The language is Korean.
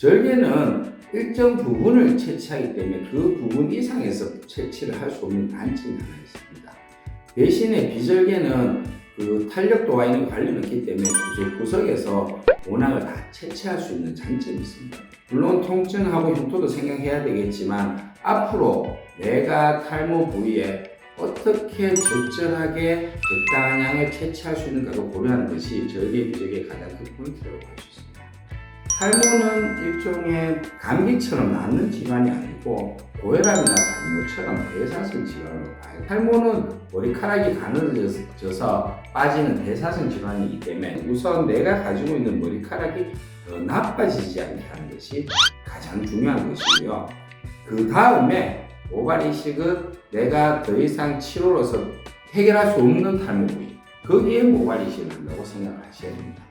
절개는 일정 부분을 채취하기 때문에 그 부분 이상에서 채취를 할 수 없는 단점이 하나 있습니다. 대신에 비절개는 그 탄력도가 있는 관리는 없기 때문에 구석구석에서 모낭을 다 채취할 수 있는 장점이 있습니다. 물론 통증하고 흉터도 생각해야 되겠지만 앞으로 내가 탈모 부위에 어떻게 적절하게 적당한 양을 채취할 수 있는가를 고려하는 것이 절개 비절개의 가장 큰 포인트라고 할 수 있습니다. 탈모는 일종의 감기처럼 낫는 질환이 아니고 고혈압이나 당뇨처럼 대사성 질환으로 봐요. 탈모는 머리카락이 가늘어져서 빠지는 대사성 질환이기 때문에 우선 내가 가지고 있는 머리카락이 더 나빠지지 않게 하는 것이 가장 중요한 것이고요. 그 다음에 모발 이식은 내가 더 이상 치료로서 해결할 수 없는 탈모 부위 거기에 모발 이식을 한다고 생각하셔야 됩니다.